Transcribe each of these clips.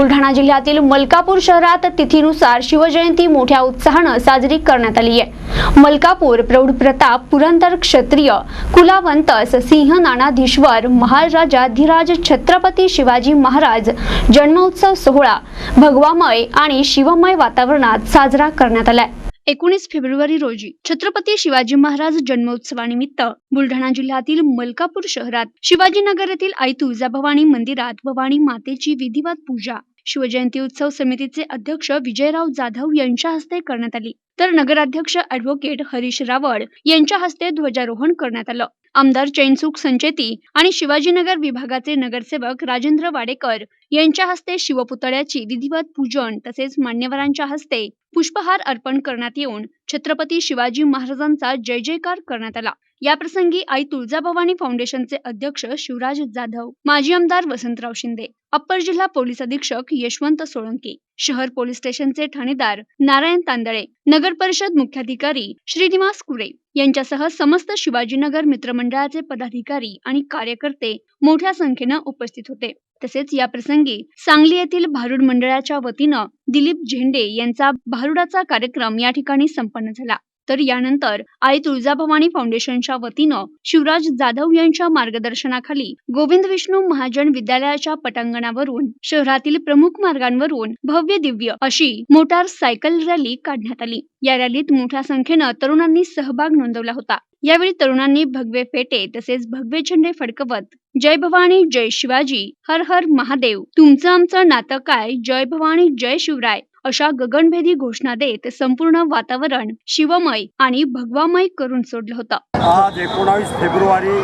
बुलढाणा जिल्ह्यातील मलकापूर शहरात तिथीनुसार शिवजयंती मोठ्या उत्साहानं साजरी करण्यात आली आहे. मलकापूर प्रौढ प्रताप पुरंदर क्षत्रिय कुलावंत सिंह नानाधीश्वर महाराजा धीराज छत्रपती शिवाजी महाराज जन्मोत्सव सोहळा भगवामय आणि शिवमय वातावरणात साजरा करण्यात आलाय. एकोणीस फेब्रुवारी रोजी छत्रपती शिवाजी महाराज जन्मोत्सवानिमित्त बुलढाणा जिल्ह्यातील मलकापूर शहरात शिवाजीनगर येथील आई तुळजाभवानी मंदिरात भवानी मातेची विधिवत पूजा शिवजयंती उत्सव समितीचे अध्यक्ष विजयराव जाधव यांच्या हस्ते करण्यात आली. तर नगराध्यक्ष ऍडव्होकेट हरीश रावळ यांच्या हस्ते ध्वजारोहण करण्यात आलं. आमदार चैनसुख संचेती आणि शिवाजीनगर विभागाचे नगरसेवक राजेंद्र वाडेकर यांच्या हस्ते शिवपुतळ्याची विधिवत पूजन तसेच मान्यवरांच्या हस्ते पुष्पहार अर्पण करण्यात येऊन छत्रपती शिवाजी महाराजांचा जय जयकार करण्यात आला. याप्रसंगी आई तुळजाभवानी फाउंडेशनचे अध्यक्ष शिवराज जाधव माजी आमदार वसंतराव शिंदे अप्पर जिल्हा पोलीस अधीक्षक यशवंत सोळंके शहर पोलीस स्टेशनचे ठाणेदार नारायण तांदळे नगर परिषद मुख्याधिकारी श्रीनिवास कुरे यांच्यासह समस्त शिवाजीनगर मित्रमंडळाचे पदाधिकारी आणि कार्यकर्ते मोठ्या संख्येनं उपस्थित होते. तसेच या प्रसंगी सांगली येथील भारुड मंडळाच्या वतीनं दिलीप झेंडे यांचा भारुडाचा कार्यक्रम या ठिकाणी संपन्न झाला. तर यानंतर आई तुळजाभवानी फाउंडेशनच्या वतीनं शिवराज जाधव यांच्या मार्गदर्शनाखाली गोविंद विष्णू महाजन विद्यालयाच्या पटांगणावरून शहरातील प्रमुख मार्गांवरून भव्य दिव्य अशी मोटार सायकल रॅली काढण्यात आली. या रॅलीत मोठ्या संख्येनं तरुणांनी सहभाग नोंदवला होता. यावेळी तरुणांनी भगवे फेटे तसेच भगवे झेंडे फडकवत जय भवानी जय शिवाजी हर हर महादेव तुमचं आमचं नातं काय जय भवानी जय शिवराय अशा गगनभेदी घोषणा देत संपूर्ण वातावरण शिवमय आणि भगवामय करून सोडलं होतं. आज एकोणावीस फेब्रुवारी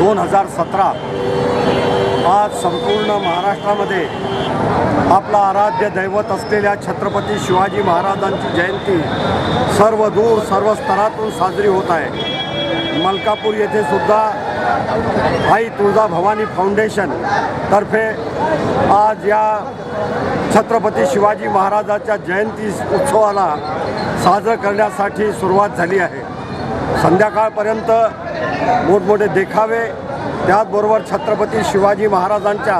दोन हजार सतरा आज संपूर्ण महाराष्ट्रामध्ये आपला आराध्य दैवत असलेल्या छत्रपती शिवाजी महाराजांची जयंती सर्व दूर सर्व स्तरातून साजरी होत आहे. मलकापूर येथे सुद्धा आई तुळजा भवानी फाउंडेशन तर्फे आज या छत्रपती शिवाजी महाराजाच्या जयंती उत्सवाला साजरं करण्यासाठी सुरुवात झाली आहे. संध्याकाळपर्यंत मोठमोठे देखावे त्याचबरोबर छत्रपती शिवाजी महाराजांच्या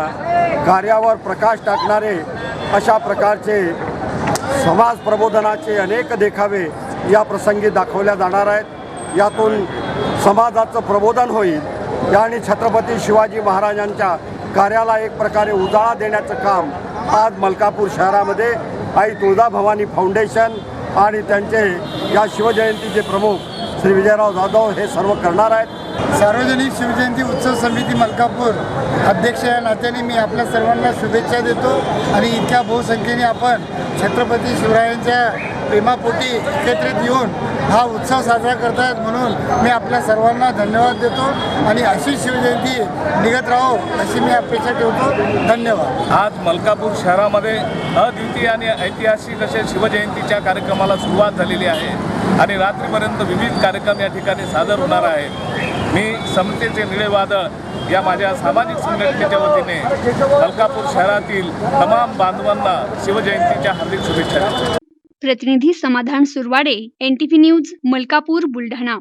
कार्यावर प्रकाश टाकणारे अशा प्रकारचे समाज प्रबोधनाचे अनेक देखावे या प्रसंगी दाखवल्या जाणार आहेत. यातून समाजाचं प्रबोधन होईल. आणि छत्रपती शिवाजी महाराजांच्या कार्याला एक प्रकारे उजाळा देण्याचं काम आज मलकापूर शहरामध्ये आई तुळजाभवानी फाउंडेशन आणि त्यांचे या शिवजयंतीचे प्रमुख श्री विजयराव जाधव हे सर्व करणार आहेत. सार्वजनिक शिवजयंती उत्सव समिती मलकापूर अध्यक्ष या नात्याने मी आपल्या सर्वांना शुभेच्छा देतो आणि इतक्या बहुसंख्येने आपण छत्रपती शिवरायांच्या प्रेमापोटी एकत्रित येऊन हा उत्सव साजरा करतायत म्हणून मी आपल्या सर्वांना धन्यवाद देतो आणि अशी शिवजयंती निघत राहो अशी मी अपेक्षा ठेवतो. धन्यवाद. आज मलकापूर शहरामध्ये अद्वितीय आणि ऐतिहासिक असे शिवजयंतीच्या कार्यक्रमाला सुरुवात झालेली आहे आणि रात्रीपर्यंत विविध कार्यक्रम या ठिकाणी सादर होणार आहेत. मी समतेचे निळे वादळ या माझ्या सामाजिक संघटनेच्या वतीने मलकापूर शहरातील तमाम बांधवांना शिवजयंतीच्या हार्दिक शुभेच्छा देतो. प्रतिनिधी Samadhan Surwade N T news Malkapur Buldhana.